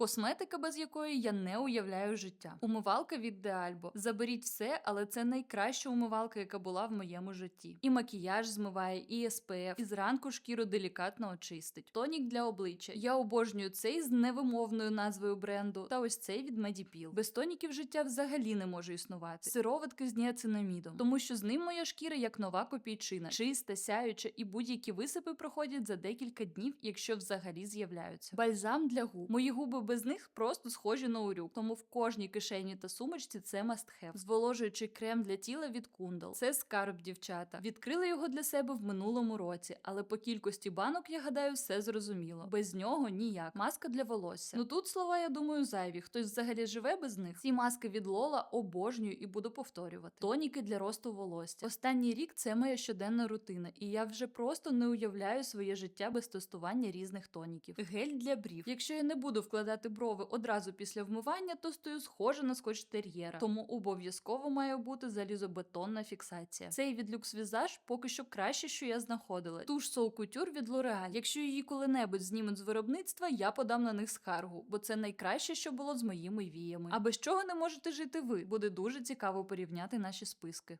Косметика, без якої я не уявляю життя. Умивалка від Деальбо. Заберіть все, але це найкраща умивалка, яка була в моєму житті. І макіяж змиває, і SPF, і зранку шкіру делікатно очистить. Тонік для обличчя. Я обожнюю цей з невимовною назвою бренду. Та ось цей від Medipil. Без тоніків життя взагалі не може існувати. Сироватки з ніацинамідом, тому що з ним моя шкіра як нова копійчина, чиста, сяюча, і будь-які висипи проходять за декілька днів, якщо взагалі з'являються. Бальзам для губ. Мої губи без них просто схожі на урюк, тому в кожній кишені та сумочці це have. Зволожуючий крем для тіла від Кундал. Це скарб, дівчата. Відкрили його для себе в минулому році, але по кількості банок, я гадаю, все зрозуміло. Без нього ніяк. Маска для волосся. Ну тут слова, я думаю, зайві. Хтось взагалі живе без них. Ці маски від Лола обожнюю і буду повторювати. Тоніки для росту волосся. Останній рік це моя щоденна рутина, і я вже просто не уявляю своє життя без тестування різних тоніків. Гель для брів. Якщо я не буду вкладати брови одразу після вмивання, то стою схожа на скотч тер'єра. Тому обов'язково має бути залізобетонна фіксація. Цей від Lux Visage поки що краще, що я знаходила. Туш Soul Couture від L'Oreal. Якщо її коли-небудь знімуть з виробництва, я подам на них скаргу, бо це найкраще, що було з моїми віями. А без чого не можете жити ви? Буде дуже цікаво порівняти наші списки.